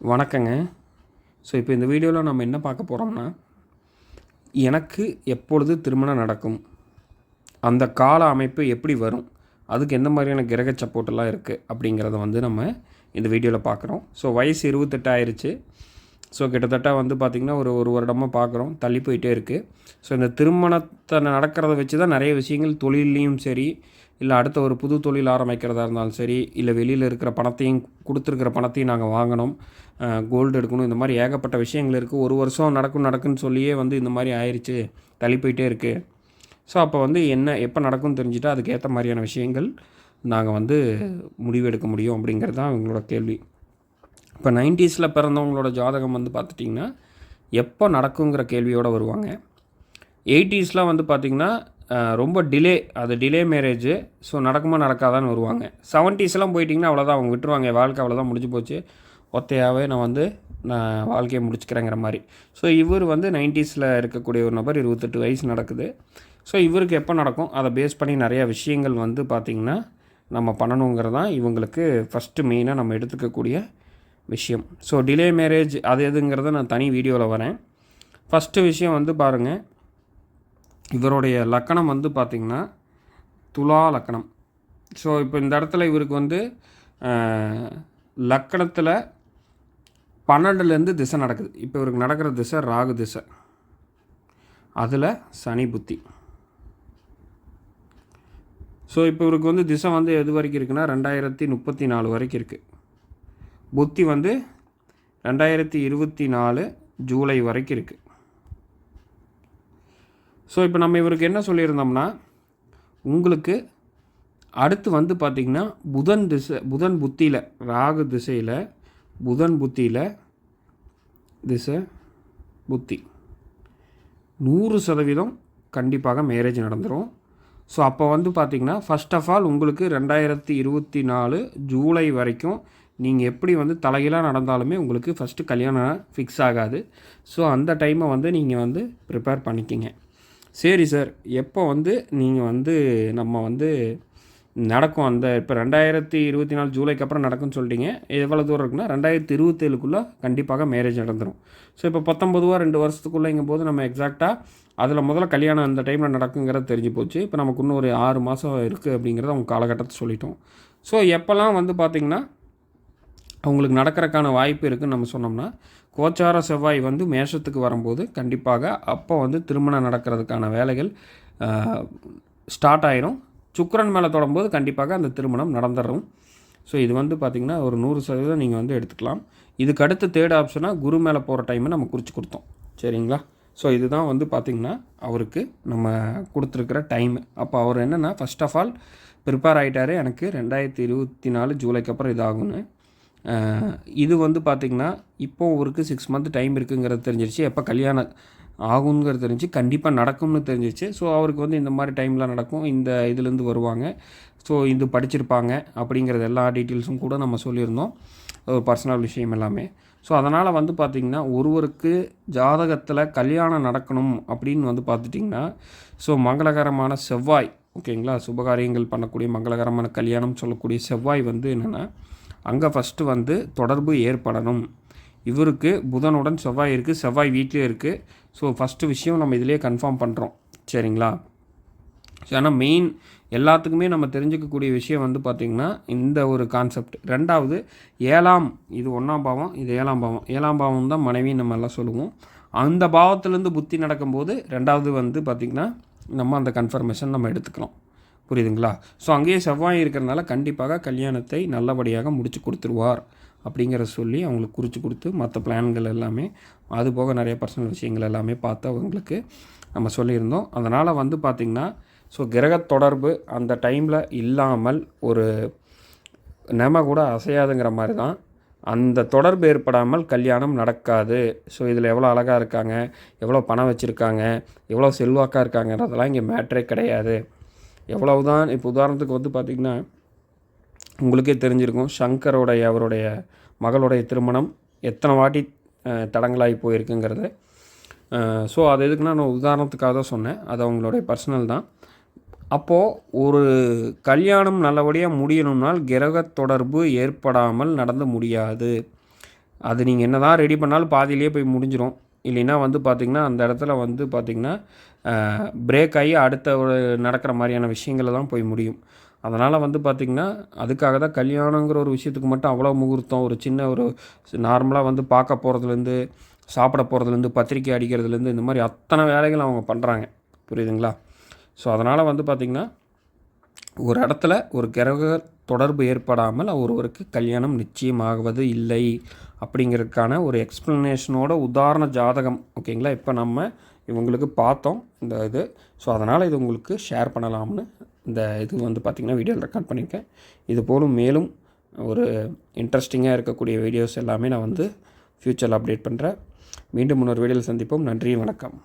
வணக்கங்க. ஸோ இப்போ இந்த வீடியோவில் நம்ம என்ன பார்க்க போகிறோம்னா எனக்கு எப்பொழுது திருமணம் நடக்கும்? அந்த கால அமைப்பு எப்படி வரும்? அதுக்கு எந்த மாதிரியான கிரக சப்போர்ட்டெல்லாம் இருக்குது அப்படிங்கிறத வந்து நம்ம இந்த வீடியோவில் பார்க்குறோம். ஸோ வயசு இருபத்தெட்டு ஆயிடுச்சு ஸோ கிட்டத்தட்ட வந்து பார்த்திங்கன்னா ஒரு ஒரு வருடமாக பார்க்குறோம் தள்ளி போயிட்டே இருக்குது ஸோ இந்த திருமணத்தை நடக்கிறத வச்சு தான் நிறைய விஷயங்கள் தொழில்லையும் சரி இல்லை அடுத்த ஒரு புது தொழில் ஆரம்பிக்கிறதா இருந்தாலும் சரி இல்லை வெளியில் இருக்கிற பணத்தையும் கொடுத்துருக்கிற பணத்தையும் நாங்கள் வாங்கணும். கோல்டு எடுக்கணும். இந்த மாதிரி ஏகப்பட்ட விஷயங்கள் இருக்குது ஒரு வருஷம் நடக்கும் நடக்குன்னு சொல்லியே வந்து இந்த மாதிரி ஆயிடுச்சு தள்ளி போயிட்டே இருக்குது ஸோ அப்போ வந்து என்ன எப்போ நடக்கும்னு தெரிஞ்சுட்டா அதுக்கேற்ற மாதிரியான விஷயங்கள் நாங்கள் வந்து முடிவு எடுக்க முடியும் அப்படிங்கிறது தான் அவங்களோட கேள்வி. இப்போ நைன்டிஸில் பிறந்தவங்களோட ஜாதகம் வந்து பார்த்துட்டிங்கன்னா எப்போ நடக்குங்கிற கேள்வியோடு வருவாங்க. எயிட்டிஸ்லாம் வந்து பார்த்திங்கன்னா ரொம்ப டிலே அது டிலே மேரேஜு ஸோ நடக்குமா நடக்காதான்னு வருவாங்க. செவன்ட்டீஸ்லாம் போயிட்டிங்கன்னா அவ்வளோதான் அவங்க விட்டுருவாங்க. வாழ்க்கை அவ்வளோதான் முடிஞ்சு போச்சு. ஒத்தையாகவே நான் வந்து நான் வாழ்க்கையை முடிச்சுக்கிறேங்கிற மாதிரி. ஸோ இவர் வந்து நைன்டிஸில் இருக்கக்கூடிய ஒரு நபர் இருபத்தெட்டு வயசு நடக்குது. ஸோ இவருக்கு எப்போ நடக்கும்? அதை பேஸ் பண்ணி நிறையா விஷயங்கள் வந்து பார்த்திங்கன்னா நம்ம பண்ணணுங்கிறதான் இவங்களுக்கு ஃபஸ்ட்டு மெயினாக நம்ம எடுத்துக்கக்கூடிய விஷயம். ஸோ டிலே மேரேஜ் அது எதுங்கிறத நான் தனி வீடியோவில் வரேன். ஃபஸ்ட்டு விஷயம் வந்து பாருங்கள் இவருடைய லக்கணம் வந்து பார்த்திங்கன்னா துலா லக்கணம். ஸோ இப்போ இந்த இடத்துல இவருக்கு வந்து லக்கணத்தில் பன்னெண்டுலேருந்து திசை நடக்குது. இப்போ இவருக்கு நடக்கிற திசை ராகு திசை. அதில் சனி புத்தி. ஸோ இப்போ இவருக்கு வந்து திசை வந்து எது வரைக்கும் இருக்குன்னா ரெண்டாயிரத்தி முப்பத்தி நாலு வரைக்கும் இருக்குது புத்தி வந்து ரெண்டாயிரத்தி இருபத்தி நாலு ஜூலை வரைக்கும் இருக்குது ஸோ இப்போ நம்ம இவருக்கு என்ன சொல்லியிருந்தோம்னா உங்களுக்கு அடுத்து வந்து பார்த்திங்கன்னா புதன் திசை புதன் புத்தியில் ராகு திசையில் புதன் புத்தியில் திசை புத்தி. நூறு சதவீதம் கண்டிப்பாக மேரேஜ் நடந்துடும் ஸோ அப்போ வந்து பார்த்திங்கன்னா ஃபஸ்ட் ஆஃப் ஆல் உங்களுக்கு ரெண்டாயிரத்தி இருபத்தி நாலு ஜூலை வரைக்கும் நீங்கள் எப்படி வந்து தலைகீழாக நடந்தாலுமே உங்களுக்கு ஃபஸ்ட்டு கல்யாணம் ஃபிக்ஸ் ஆகாது. ஸோ அந்த டைமை வந்து நீங்கள் வந்து ப்ரிப்பேர் பண்ணிக்கிங்க. சரி சார் எப்போ வந்து நீங்கள் வந்து நம்ம வந்து நடக்கும் அந்த இப்போ ரெண்டாயிரத்தி இருபத்தி நாலு ஜூலைக்கு அப்புறம் நடக்கும்னு சொல்லிட்டீங்க. எவ்வளோ தூரம் இருக்குன்னா ரெண்டாயிரத்தி இருபத்தேழுக்குள்ளே கண்டிப்பாக மேரேஜ் நடந்துடும் ஸோ இப்போ பத்தொம்பதுவா ரெண்டு வருஷத்துக்குள்ளேங்கும் போது நம்ம எக்ஸாக்டாக அதில் முதல்ல கல்யாணம் அந்த டைமில் நடக்குங்கிறது தெரிஞ்சு போச்சு. இப்போ நமக்கு இன்னும் ஒரு ஆறு மாதம் இருக்குது அப்படிங்கிறத அவங்க காலகட்டத்தை சொல்லிட்டோம். ஸோ எப்போல்லாம் வந்து பார்த்திங்கன்னா அவங்களுக்கு நடக்கிறக்கான வாய்ப்பு இருக்குன்னு நம்ம சொன்னோம்னா கோச்சார செவ்வாய் வந்து மேஷத்துக்கு வரும்போது கண்டிப்பாக அப்போ வந்து திருமணம் நடக்கிறதுக்கான வேலைகள் ஸ்டார்ட் ஆயிரும். சுக்கரன் மேலே தொடரும்போது கண்டிப்பாக அந்த திருமணம் நடந்துடும் ஸோ இது வந்து பார்த்திங்கன்னா ஒரு நூறு சதவீதம் நீங்கள் வந்து எடுத்துக்கலாம். இதுக்கு அடுத்து தேர்ட் ஆப்ஷனாக குரு மேலே போகிற டைமை நம்ம குறித்து கொடுத்தோம். சரிங்களா? ஸோ இதுதான் வந்து பார்த்திங்கன்னா அவருக்கு நம்ம கொடுத்துருக்கிற டைம் அப்போ அவர் என்னென்னா ஃபர்ஸ்ட் ஆஃப் ஆல் ப்ரிப்பேர் ஆகிட்டாரு எனக்கு ரெண்டாயிரத்தி இருபத்தி நாலு ஜூலைக்கு அப்புறம் இதாகும்னு. இது வந்து பார்த்திங்கன்னா இப்போ அவருக்கு சிக்ஸ் மந்த் டைம் இருக்குங்கிறது தெரிஞ்சிருச்சு. எப்போ கல்யாணம் ஆகுங்கிறது தெரிஞ்சு கண்டிப்பாக நடக்கும்னு தெரிஞ்சிச்சு ஸோ அவருக்கு வந்து இந்த மாதிரி டைமில் நடக்கும். இந்த இதுலேருந்து வருவாங்க. ஸோ இது படிச்சிருப்பாங்க அப்படிங்கிறது எல்லா டீட்டெயில்ஸும் கூட நம்ம சொல்லியிருந்தோம். ஒரு பர்சனல் விஷயம் எல்லாமே. ஸோ அதனால் வந்து பார்த்திங்கன்னா ஒருவருக்கு ஜாதகத்தில் கல்யாணம் நடக்கணும் அப்படின்னு வந்து பார்த்துட்டிங்கன்னா ஸோ மங்களகரமான செவ்வாய் ஓகேங்களா சுபகாரியங்கள் பண்ணக்கூடிய மங்களகரமான கல்யாணம் சொல்லக்கூடிய செவ்வாய் வந்து என்னென்னா அங்கே ஃபஸ்ட்டு வந்து தொடர்பு ஏற்படணும். இவருக்கு புதனுடன் செவ்வாய் இருக்குது செவ்வாய் வீட்டிலே இருக்குது ஸோ ஃபஸ்ட்டு விஷயம் நம்ம இதிலே கன்ஃபார்ம் பண்ணுறோம் சரிங்களா? ஸோ ஆனால் மெயின் எல்லாத்துக்குமே நம்ம தெரிஞ்சுக்கக்கூடிய விஷயம் வந்து பார்த்திங்கன்னா இந்த ஒரு கான்செப்ட் ரெண்டாவது ஏழாம் இது ஒன்றாம் பாவம் இது ஏழாம் பாவம். ஏழாம் பாவம் தான் மனைவின்னு நம்ம எல்லாம் சொல்லுவோம். அந்த பாவத்திலேருந்து புத்தி நடக்கும்போது ரெண்டாவது வந்து பார்த்திங்கன்னா நம்ம அந்த கன்ஃபர்மேஷன் நம்ம எடுத்துக்கலாம். புரியுதுங்களா? ஸோ அங்கேயே செவ்வாய் இருக்கிறனால கண்டிப்பாக கல்யாணத்தை நல்லபடியாக முடித்து கொடுத்துருவார் அப்படிங்கிற சொல்லி அவங்களுக்கு குறித்து கொடுத்து மற்ற பிளான்கள் எல்லாமே அது போக நிறைய பர்சனல் விஷயங்கள் எல்லாமே பார்த்து அவங்களுக்கு நம்ம சொல்லியிருந்தோம். அதனால் வந்து பார்த்திங்கன்னா ஸோ கிரக தொடர்பு அந்த டைமில் இல்லாமல் ஒரு நெம கூட அசையாதுங்கிற மாதிரி தான் அந்த தொடர்பு ஏற்படாமல் கல்யாணம் நடக்காது. ஸோ இதில் எவ்வளோ அழகாக இருக்காங்க எவ்வளோ பணம் வச்சுருக்காங்க எவ்வளோ செல்வாக்காக இருக்காங்கன்றதெல்லாம் இங்கே மேட்ரே கிடையாது. எவ்வளவு தான் இப்போ உதாரணத்துக்கு வந்து பார்த்திங்கன்னா உங்களுக்கே தெரிஞ்சிருக்கும் சங்கரோடைய அவருடைய மகளுடைய திருமணம் எத்தனை வாட்டி தடங்களாகி தடங்கலாகி போயிருக்குங்கிறது ஸோ அது எதுக்குன்னா நான் உதாரணத்துக்காக தான் சொன்னேன். அது அவங்களுடைய பர்சனல் தான். அப்போது ஒரு கல்யாணம் நல்லபடியாக முடியணும்னால் கிரக தொடர்பு ஏற்படாமல் நடந்து முடியாது. அது நீங்கள் என்ன தான் ரெடி பண்ணாலும் பாதியிலேயே போய் முடிஞ்சிடும் இல்லைன்னா வந்து பார்த்திங்கன்னா அந்த இடத்துல வந்து பார்த்திங்கன்னா பிரேக் ஆகி அடுத்த ஒரு நடக்கிற மாதிரியான விஷயங்களில் தான் போய் முடியும். அதனால் வந்து பார்த்திங்கன்னா அதுக்காக தான் கல்யாணங்கிற ஒரு விஷயத்துக்கு மட்டும் அவ்வளோ முகூர்த்தம். ஒரு சின்ன ஒரு நார்மலாக வந்து பார்க்க போகிறதுலேருந்து சாப்பிட போகிறதுலேருந்து பத்திரிக்கை அடிக்கிறதுலேருந்து இந்த மாதிரி அத்தனை வேலைகள் அவங்க பண்ணுறாங்க புரியுதுங்களா? ஸோ அதனால் வந்து பார்த்திங்கன்னா ஒரு இடத்துல ஒரு கிரக தொடர்பு ஏற்படாமல் ஒருவருக்கு கல்யாணம் நிச்சயமாகுவது இல்லை அப்படிங்கிறதுக்கான ஒரு எக்ஸ்ப்ளனேஷனோட உதாரண ஜாதகம் ஓகேங்களா இப்போ நம்ம இவங்களுக்கு பார்த்தோம் இந்த இது. ஸோ அதனால் இது உங்களுக்கு ஷேர் பண்ணலாம்னு இந்த இது வந்து பார்த்திங்கன்னா வீடியோவில் ரெக்கார்ட் பண்ணியிருக்கேன். இது போலும் மேலும் ஒரு இன்ட்ரெஸ்டிங்காக இருக்கக்கூடிய வீடியோஸ் எல்லாமே நான் வந்து ஃப்யூச்சரில் அப்டேட் பண்ணுறேன் மீண்டும் இன்னொரு வீடியோவில் சந்திப்போம். நன்றி வணக்கம்.